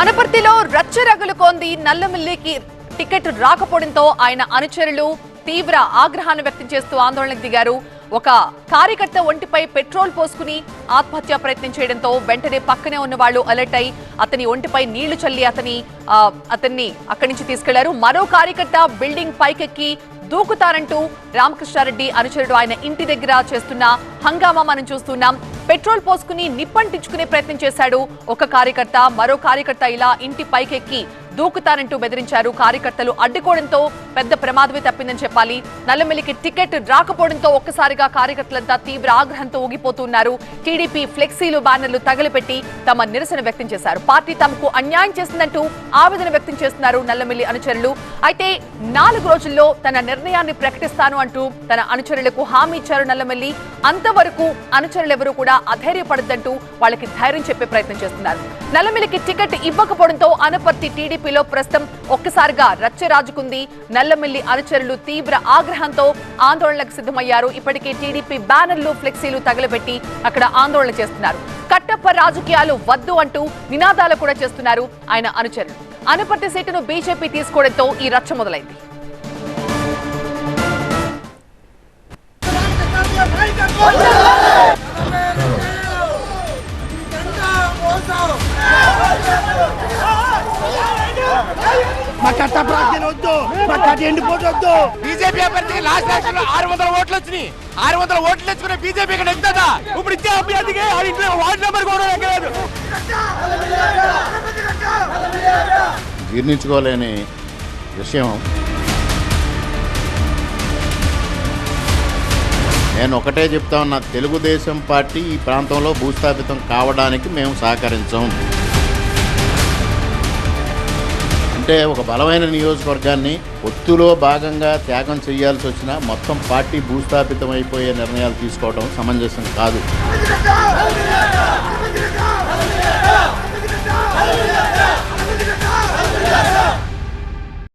అనపర్తిలో రగులుకోంది నల్లమిల్లికి ticket రాకపోవడంతో ఆయన అనుచరులు తీవ్ర ఆగ్రహాన్ని వ్యక్తం చేస్తూ ఆందోళనకు దిగారు. ఒక కార్యకర్త ఒంటిపై పెట్రోల్ పోసుకుని ఆత్మహత్యా ప్రయత్నం చేయడంతో వెంటనే పక్కనే ఉన్న వాళ్ళు అలర్ట్ అయి అతని ఒంటిపై నీళ్ళు చల్లి అతని అతన్ని అక్కడి నుంచి తీసుకెళ్ళారు. మరో కార్యకర్త బిల్డింగ్ పైకెక్కి దూకుతారంటూ రామకృష్ణారెడ్డి అనుచరుడు ఆయన ఇంటి దగ్గర చేస్తున్న హంగామా మనం చూస్తున్నాం. పెట్రోల్ పోసుకుని నిప్పంటించుకునే ప్రయత్నం చేశాడు. ఒక కార్యకర్త మరో కార్యకర్త ఇలా ఇంటి పైకెక్కి దూకుతారంటూ బెదిరించారు. కార్యకర్తలు అడ్డుకోవడంతో పెద్ద ప్రమాదమే తప్పిందని చెప్పాలి. నల్లమెల్లికి టికెట్ రాకపోవడంతో ఒక్కసారిగా కార్యకర్తలంతా తీవ్ర ఆగ్రహంతో ఊగిపోతున్నారు. టీడీపీ ఫ్లెక్సీలు బ్యానర్లు తగిలిపెట్టి తమ నిరసన వ్యక్తం చేశారు. పార్టీ తమకు అన్యాయం చేసిందంటూ ఆవేదన వ్యక్తం చేస్తున్నారు నల్లమెల్లి అనుచరులు. అయితే నాలుగు రోజుల్లో తన నిర్ణయాన్ని ప్రకటిస్తాను అంటూ తన అనుచరులకు హామీ ఇచ్చారు నల్లమెల్లి. అంతవరకు అనుచరులెవరూ కూడా అధైర్యపడద్దంటూ వాళ్ళకి ధైర్యం చెప్పే ప్రయత్నం చేస్తున్నారు. నల్లమెల్లికి టికెట్ ఇవ్వకపోవడంతో అనపర్తి టీడీపీలో ప్రస్తుతం ఒక్కసారిగా రచ్చ రాజుకుంది. నల్లమిల్లి అనుచరులు తీవ్ర ఆగ్రహంతో ఆందోళనకు సిద్ధమయ్యారు. ఇప్పటికే టీడీపీ బ్యానర్లు ఫ్లెక్సీలు తగలబెట్టి అక్కడ ఆందోళన చేస్తున్నారు. కట్టప్ప రాజకీయాలు వద్దు అంటూ నినాదాలు కూడా చేస్తున్నారు ఆయన అనుచరులు. అనపర్తి సీటును బీజేపీ తీసుకోవడంతో ఈ రచ్చ మొదలైంది. మా కట్ట ప్రాంతం వద్దు. మా కట్ట ఎండిపోటు వద్దు. బీజేపీ అభ్యర్థికి లాస్ట్ ఎలక్షన్లో ఆరు వందల ఓట్లు వచ్చినాయి. ఆరు వందల ఓట్లు తెచ్చుకునే బీజేపీ ఇక్కడ ఎంత ఇప్పుడు ఇచ్చే అభ్యర్థికి ఆ ఇంట్లో వార్డు నెంబర్ కూడా ఎక్కలేదు జీర్ణించుకోలేని విషయం. నేను ఒకటే చెప్తా ఉన్నా తెలుగుదేశం పార్టీ ఈ ప్రాంతంలో భూస్థాపితం కావడానికి మేము సహకరించాం. అంటే ఒక బలమైన నియోజకవర్గాన్ని ఒత్తులో భాగంగా త్యాగం చేయాల్సి వచ్చినా మొత్తం పార్టీ భూస్థాపితం అయిపోయే నిర్ణయాలు తీసుకోవడం సమంజసం కాదు.